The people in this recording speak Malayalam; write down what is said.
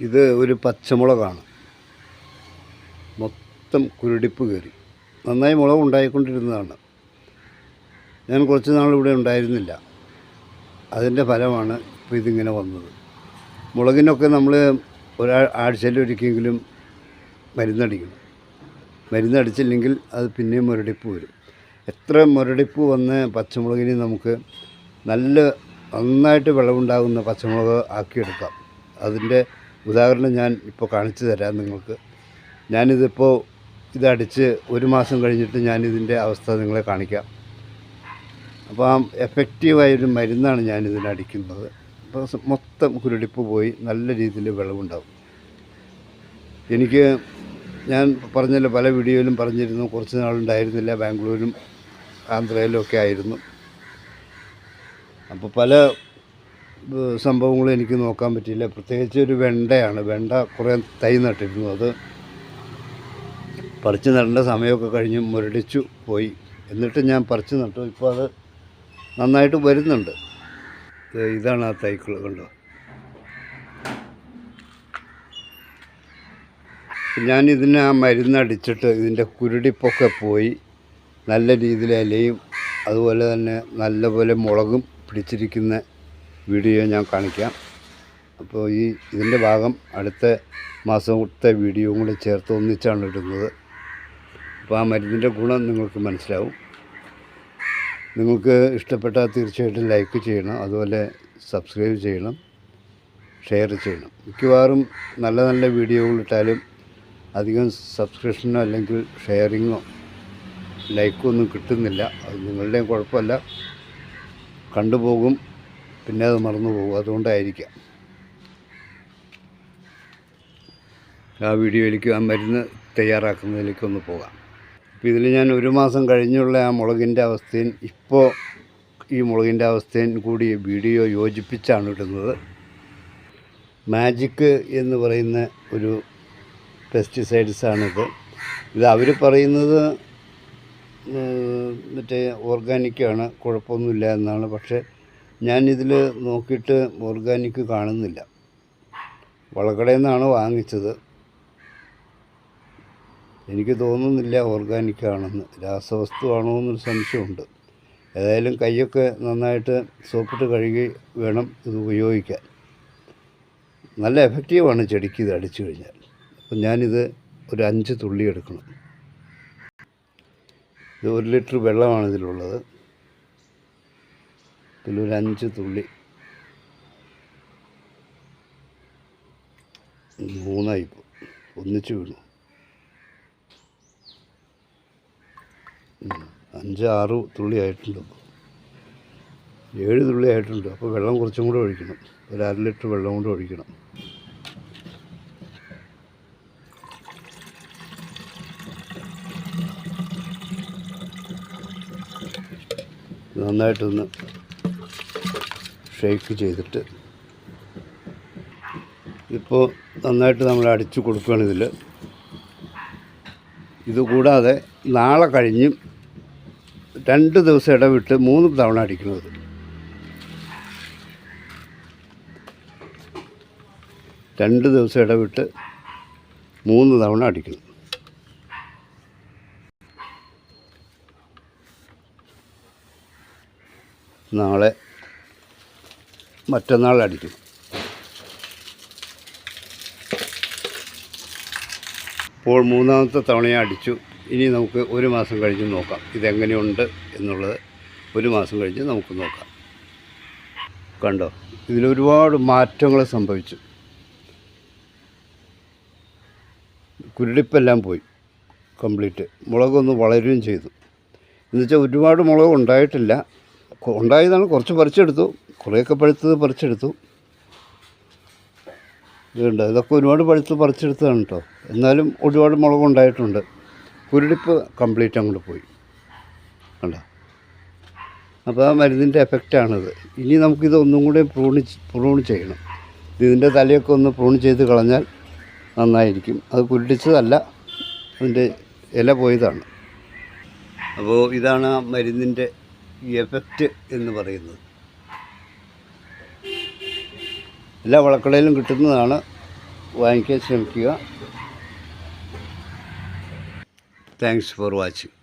ഇത് ഒരു പച്ചമുളകാണ്. മൊത്തം കുരുടിപ്പ് കയറി. നന്നായി മുളക് ഉണ്ടായിക്കൊണ്ടിരുന്നതാണ്. ഞാൻ കുറച്ച് നാൾ ഇവിടെ ഉണ്ടായിരുന്നില്ല. അതിന്റെ ഫലമാണ് ഇപ്പോൾ ഇതിങ്ങനെ വന്നത്. മുളകിനൊക്കെ നമ്മൾ ഒരാ ആഴ്ചയിലൊരിക്കലെങ്കിലും മരുന്നടിക്കണം. മരുന്നടിച്ചില്ലെങ്കിൽ അത് പിന്നെയും മുരടിപ്പ് വരും. എത്ര മുരടിപ്പ് വന്ന് പച്ചമുളകിന് നമുക്ക് നല്ല നന്നായിട്ട് വിളവുണ്ടാകുന്ന പച്ചമുളക് ആക്കിയെടുക്കാം. അതിന്റെ ഉദാഹരണം ഞാൻ ഇപ്പോൾ കാണിച്ചു തരാം നിങ്ങൾക്ക്. ഞാനിതിപ്പോൾ ഇതടിച്ച് ഒരു മാസം കഴിഞ്ഞിട്ട് ഞാനിതിന്റെ അവസ്ഥ നിങ്ങളെ കാണിക്കാം. അപ്പോൾ ആ എഫക്റ്റീവായൊരു മരുന്നാണ് ഞാനിതിനടിക്കുന്നത്. അപ്പോൾ മൊത്തം കുരുടിപ്പ് പോയി നല്ല രീതിയിൽ വിളവുണ്ടാവും എനിക്ക് ഞാൻ പറഞ്ഞല്ലോ പല വീഡിയോയിലും പറഞ്ഞിരുന്നു കുറച്ച് നാളുണ്ടായിരുന്നില്ല ബാംഗ്ലൂരും ആന്ധ്രയിലും ഒക്കെ ആയിരുന്നു. അപ്പോൾ പല സംഭവങ്ങളും എനിക്ക് നോക്കാൻ പറ്റിയില്ല. പ്രത്യേകിച്ച് ഒരു വെണ്ടയാണ്. വെണ്ട കുറേ തൈ നട്ടിരുന്നു. അത് പറിച്ച് നടേണ്ട സമയമൊക്കെ കഴിഞ്ഞ് മുരടിച്ചു പോയി. എന്നിട്ട് ഞാൻ പറിച്ച് നട്ടു. ഇപ്പോൾ അത് നന്നായിട്ട് വരുന്നുണ്ട്. ഇതാണ് ആ തൈക്കൾ കണ്ടോ? ഞാൻ ഇതിന് ആ മരുന്നടിച്ചിട്ട് ഇതിന്റെ കുരുടിപ്പൊക്കെ പോയി. നല്ല രീതിയിൽ ഇലയും അതുപോലെ തന്നെ നല്ലപോലെ മുളകും പിടിച്ചിരിക്കുന്ന വീഡിയോ ഞാൻ കാണിക്കാം. അപ്പോൾ ഈ ഇതിന്റെ ഭാഗം അടുത്ത മാസത്തെ വീഡിയോ കൂടെ ചേർത്ത് ഒന്നിച്ചാണ് ഇടുന്നത്. അപ്പോൾ ആ മരുന്നിന്റെ ഗുണം നിങ്ങൾക്ക് മനസ്സിലാവും. നിങ്ങൾക്ക് ഇഷ്ടപ്പെട്ടാൽ തീർച്ചയായിട്ടും ലൈക്ക് ചെയ്യണം. അതുപോലെ സബ്സ്ക്രൈബ് ചെയ്യണം. ഷെയർ ചെയ്യണം. മിക്കവാറും നല്ല നല്ല വീഡിയോകൾ ഇട്ടാലും അധികം സബ്സ്ക്രിപ്ഷനോ അല്ലെങ്കിൽ ഷെയറിങ്ങോ ലൈക്കോ ഒന്നും കിട്ടുന്നില്ല. അത് നിങ്ങളുടെയും കുഴപ്പമല്ല. കണ്ടുപോകും. പിന്നെ അത് മറന്നു പോകും. അതുകൊണ്ടായിരിക്കാം. ആ വീഡിയോയിലേക്ക് ആ മരുന്ന് തയ്യാറാക്കുന്നതിലേക്ക് ഒന്ന് പോകാം. അപ്പോൾ ഇതിൽ ഞാൻ ഒരു മാസം കഴിഞ്ഞുള്ള ആ മുളകിന്റെ അവസ്ഥയും ഇപ്പോൾ ഈ മുളകിന്റെ അവസ്ഥയും കൂടി വീഡിയോ യോജിപ്പിച്ചാണ് ഇടുന്നത്. മാജിക്ക് എന്ന് പറയുന്ന ഒരു പെസ്റ്റിസൈഡ്സാണിത്. ഇത് അവർ പറയുന്നത് മറ്റേ ഓർഗാനിക്കാണ് കുഴപ്പമൊന്നുമില്ല എന്നാണ്. പക്ഷേ ഞാനിതിൽ നോക്കിയിട്ട് ഓർഗാനിക് കാണുന്നില്ല. വളക്കടയിൽ നിന്നാണ് വാങ്ങിച്ചത്. എനിക്ക് തോന്നുന്നില്ല ഓർഗാനിക് ആണെന്ന് രാസവസ്തു ആണോ എന്നൊരു സംശയമുണ്ട്. ഏതായാലും കൈയൊക്കെ നന്നായിട്ട് സോപ്പിട്ട് കഴുകി വേണം ഇത് ഉപയോഗിക്കാൻ. നല്ല എഫക്റ്റീവാണ് ചെടിക്ക് ഇത് അടിച്ചു കഴിഞ്ഞാൽ. അപ്പം ഞാനിത് ഒരു അഞ്ച് തുള്ളി എടുക്കണം. ഇത് ഒരു ലിറ്റർ വെള്ളമാണ് ഇതിലുള്ളത് ഇതിലൊരു അഞ്ച് തുള്ളി. മൂന്നായി ഒന്നിച്ച് വീണു. അഞ്ച് ആറ് തുള്ളി ആയിട്ടുണ്ട് അപ്പോൾ ഏഴ് തുള്ളി ആയിട്ടുണ്ട്. അപ്പോൾ വെള്ളം കുറച്ചും കൂടെ ഒഴിക്കണം. ഒരു അര ലിറ്റർ വെള്ളം കൊണ്ട് ഒഴിക്കണം. നന്നായിട്ടൊന്ന് ഷേക്ക് ചെയ്തിട്ട് ഇപ്പോൾ നന്നായിട്ട് നമ്മൾ അടിച്ചു കൊടുക്കുകയാണ് ഇതിൽ. ഇതുകൂടാതെ നാളെ കഴിഞ്ഞ് രണ്ട് ദിവസം ഇടവിട്ട് മൂന്ന് തവണ അടിക്കുന്നത്. രണ്ട് ദിവസം ഇടവിട്ട് മൂന്ന് തവണ അടിക്കണം. നാളെ മറ്റന്നാൾ അടിക്കും. ഇപ്പോൾ മൂന്നാമത്തെ തവണയെ അടിച്ചു. ഇനി നമുക്ക് ഒരു മാസം കഴിഞ്ഞ് നോക്കാം. ഇതെങ്ങനെയുണ്ട് എന്നുള്ളത് ഒരു മാസം കഴിഞ്ഞ് നമുക്ക് നോക്കാം. കണ്ടോ? ഇതിലൊരുപാട് മാറ്റങ്ങൾ സംഭവിച്ചു. കുരുടിപ്പെല്ലാം പോയി കംപ്ലീറ്റ്. മുളകൊന്ന് വളരുകയും ചെയ്തു. എന്നുവെച്ചാൽ ഒരുപാട് മുളക് ഉണ്ടായിട്ടില്ല. ഉണ്ടായതാണ് കുറച്ച് പറിച്ചെടുത്തു. കുറേയൊക്കെ പഴുത്തത് പറിച്ചെടുത്തു. ഇതുണ്ട്. ഇതൊക്കെ ഒരുപാട് പഴുത്ത് പറിച്ചെടുത്തതാണ് കേട്ടോ എന്നാലും ഒരുപാട് മുളക് ഉണ്ടായിട്ടുണ്ട്. കുരുടിപ്പ് കംപ്ലീറ്റ് അങ്ങോട്ട് പോയി. കണ്ടോ? അപ്പോൾ ആ മരുന്നിന്റെ എഫക്റ്റാണിത് ഇനി നമുക്കിത് ഒന്നും കൂടെ പ്രൂണ് പ്രൂൺ ചെയ്യണം. ഇതിന്റെ തലയൊക്കെ ഒന്ന് പ്രൂൺ ചെയ്ത് കളഞ്ഞാൽ നന്നായിരിക്കും. അത് കുരുടിച്ചതല്ല അതിന്റെ ഇല പോയതാണ്. അപ്പോൾ ഇതാണ് ആ മരുന്നിന്റെ എഫക്റ്റ് എന്ന് പറയുന്നത്. എല്ലാ വളക്കടയിലും കിട്ടുന്നതാണ്. വാങ്ങിക്കാൻ ശ്രമിക്കുക. Thanks for watching